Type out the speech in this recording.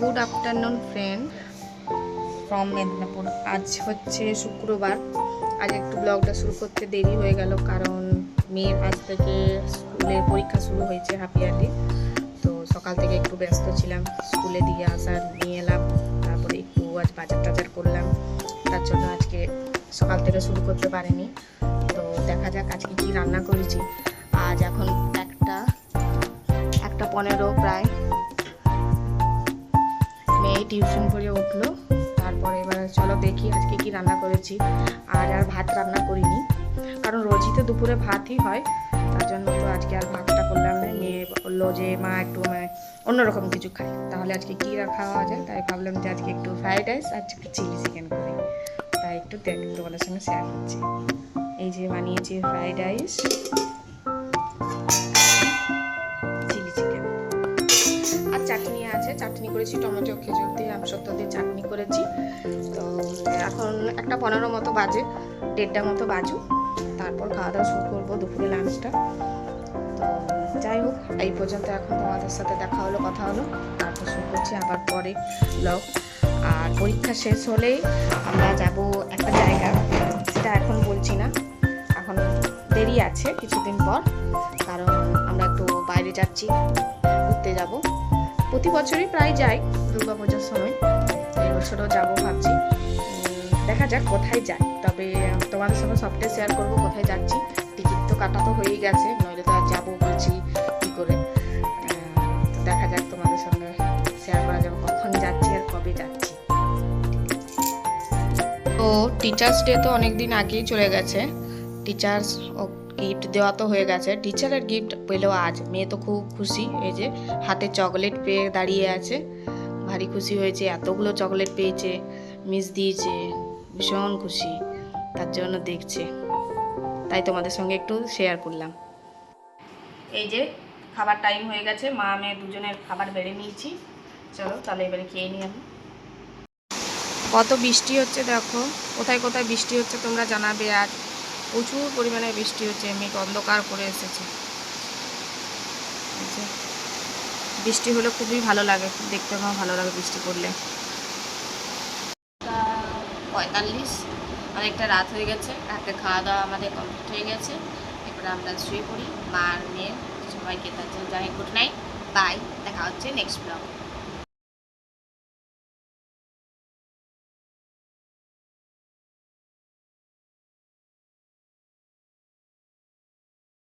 Good afternoon friend from Medinipur. আজ হচ্ছে শুক্রবার। আজ একটু ব্লগটা শুরু করতে দেরি হয়ে গেল, কারণ মেয়ের আজ থেকে স্কুলে পরীক্ষা শুরু হয়েছে হাফ ইয়ারলি তো সকাল থেকে একটু ব্যস্ত ছিলাম, স্কুলে দিয়ে আসার নিয়ে এলাম, তারপরে একটু আজ বাজার টাজার করলাম। তার জন্য আজকে সকাল থেকে শুরু করতে পারিনি। তো দেখা যাক আজকে কি রান্না করেছি। আজ এখন একটা একটা পনেরো প্রায়। টিউশন করে উঠল। তারপরে এবার চলো দেখি আজকে কি রান্না করেছি। আর আর ভাত রান্না করিনি। কারণ রোজই তো দুপুরে ভাতই হয়। তার জন্য তো আজকে আর ভাতটা করলাম না। মেয়ে বলল যে, মা একটু অন্যরকম কিছু খাই। তাহলে আজকে কী খাওয়া যায়? তাই ভাবলাম যে আজকে একটু ফ্রাইড রাইস আর একটু চিলি চিকেন করি। তাই একটু দেখ, তোমাদের সঙ্গে শেয়ার করছি। এই যে বানিয়েছি ফ্রাইড রাইস করেছি, টমেটো, খেজুর দিয়ে আমসত্ব দিয়ে চাটনি করেছি। তো এখন একটা পনেরো মতো বাজে, দেড়টা মতো বাজু তারপর খাওয়া দাওয়া শুরু করব দুপুরে লাঞ্চটা তো যাই হোক, এই পর্যন্ত এখন তোমাদের সাথে দেখা হলো, কথা হলো। তারপর শুরু করছি আবার পরে ব্লগ আর পরীক্ষা শেষ হলেই আমরা যাব একটা জায়গা, সেটা এখন বলছি না। এখন দেরি আছে কিছুদিন পর, কারণ আমরা একটু বাইরে যাচ্ছি, ঘুরতে যাব। প্রতি বছরই প্রায় যাই দুর্গা পুজোর সময়। এই বছরও যাব ভাবছি। দেখা যাক কোথায় যাই। তবে তোমাদের সঙ্গে সবটাই শেয়ার করব, কোথায় যাচ্ছি। টিকিট তো কাটা তো হয়েই গেছে, নইলে তো আর যাব বলছি কী করে। দেখা যাক তোমাদের সঙ্গে শেয়ার করা যাবে কখন যাচ্ছি আর কবে যাচ্ছি। তো টিচার্স ডে তো অনেক দিন আগেই চলে গেছে। টিচার্স গিফট দেওয়া তো হয়ে গেছে। টিচারের গিফট পেলেও আজ। মেয়ে তো খুব খুশি। এই যে, হাতে চকলেট পেয়ে দাঁড়িয়ে আছে। ভারী খুশি হয়েছে। এতগুলো চকলেট পেয়েছে। মিস দিয়েছে। ভীষণ খুশি। তার জন্য দেখছে। তাই তোমাদের সঙ্গে একটু শেয়ার করলাম। এই যে, খাবার টাইম হয়ে গেছে। মা, মেয়ে দুজনের খাবার বেড়ে নিয়েছি। চলো, তাহলে এবারে খেয়ে নিই আমি। কত বৃষ্টি হচ্ছে দেখো। কোথায় কোথায় বৃষ্টি হচ্ছে তোমরা জানাবে আজ। প্রচুর পরিমাণে বৃষ্টি হচ্ছে, মেঘ অন্ধকার করে এসেছে। বৃষ্টি হলে খুবই ভালো লাগে, দেখতে আমার ভালো লাগে বৃষ্টি পড়লে। পঁয়তাল্লিশ, অনেকটা রাত হয়ে গেছে, রাতে খাওয়া দাওয়া আমাদের কমপ্লিট হয়ে গেছে। এরপর আমরা শুয়ে পড়ি, মা আর মেয়ে, সবাইকে তার জন্য জানাই গুড নাইট, বাই, দেখা হচ্ছে নেক্সট ব্লগ